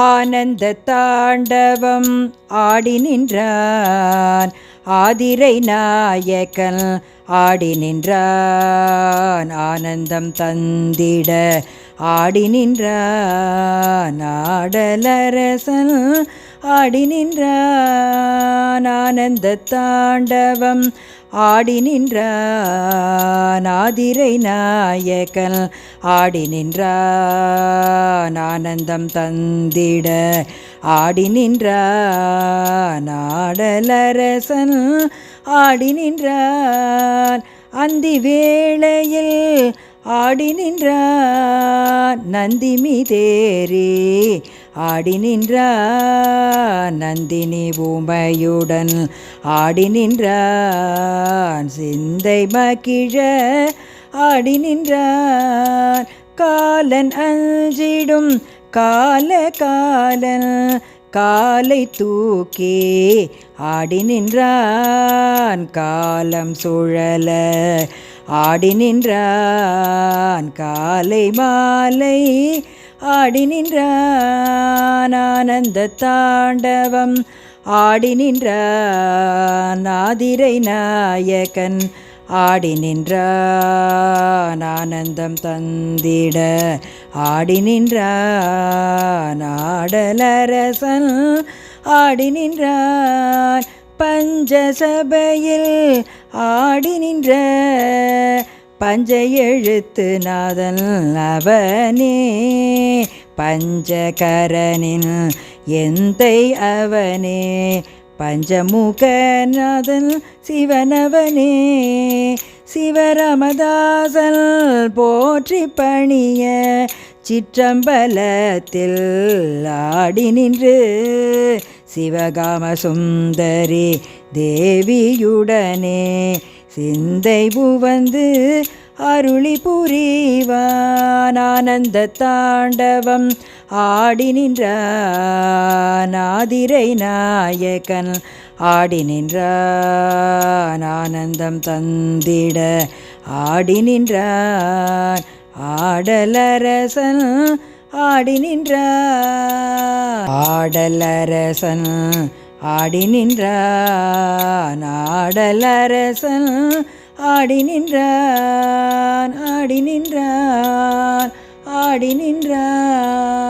ஆனந்த தாண்டவம் ஆடி நின்றான் ஆதிரை நாயக்கன் ஆடி நின்றான் ஆனந்தம் தந்திட ஆடி நின்றான் ஆடலரசன் ஆடி நின்றான் ஆனந்த தாண்டவம் ஆடி நின்றான் ஆதிரை நாயக்கன் ஆடி நின்றான் ஆனந்தம் தந்திட ஆடி நின்றான் ஆடலரசன் ஆடி நின்றான் அந்தி வேளையில் ஆடி நின்றான் நந்தி மீதேறி ஆடி நின்றான் நந்தினி பூமையுடன் ஆடி நின்றான் சிந்தை மகிழ ஆடி நின்றான் காலன் அஞ்சிடும் கால காலன் காலை தூக்கி ஆடி நின்றான் காலம் சுழல ஆடி நின்றான் காலை மாலை ஆடி நின்றான் ஆனந்த தாண்டவம் ஆடி நின்றான் ஆதிரை நாயகன் ஆடி நின்றான் ஆனந்தம் தந்திட ஆடி நின்றான் ஆடலரசன் ஆடி நின்றான் பஞ்சசபையில் ஆடி நின்ற பஞ்ச எழுத்து நாதன் அவனே. பஞ்சகரனின் எந்தை அவனே? பஞ்சமுகநாதன் சிவனவனே. சிவரமதாசல் போற்றி பணிய சிற்றம்பலத்தில் ஆடி நின்று. சிவகாம சுந்தரி தேவியுடனே சிந்தை புவந்து அருளி புரிவான். ஆனந்த தாண்டவம் ஆடி நின்றார். ஆதிரை நாயகன் ஆடி நின்றான் ஆனந்தம் தந்திட ஆடி நின்றான் ஆடலரசன் ஆடி நின்றான் ஆடலரசன் ஆடி நின்றான் ஆடலரசன் ஆடி நின்றான் ஆடி நின்றான் ஆடி நின்றான்.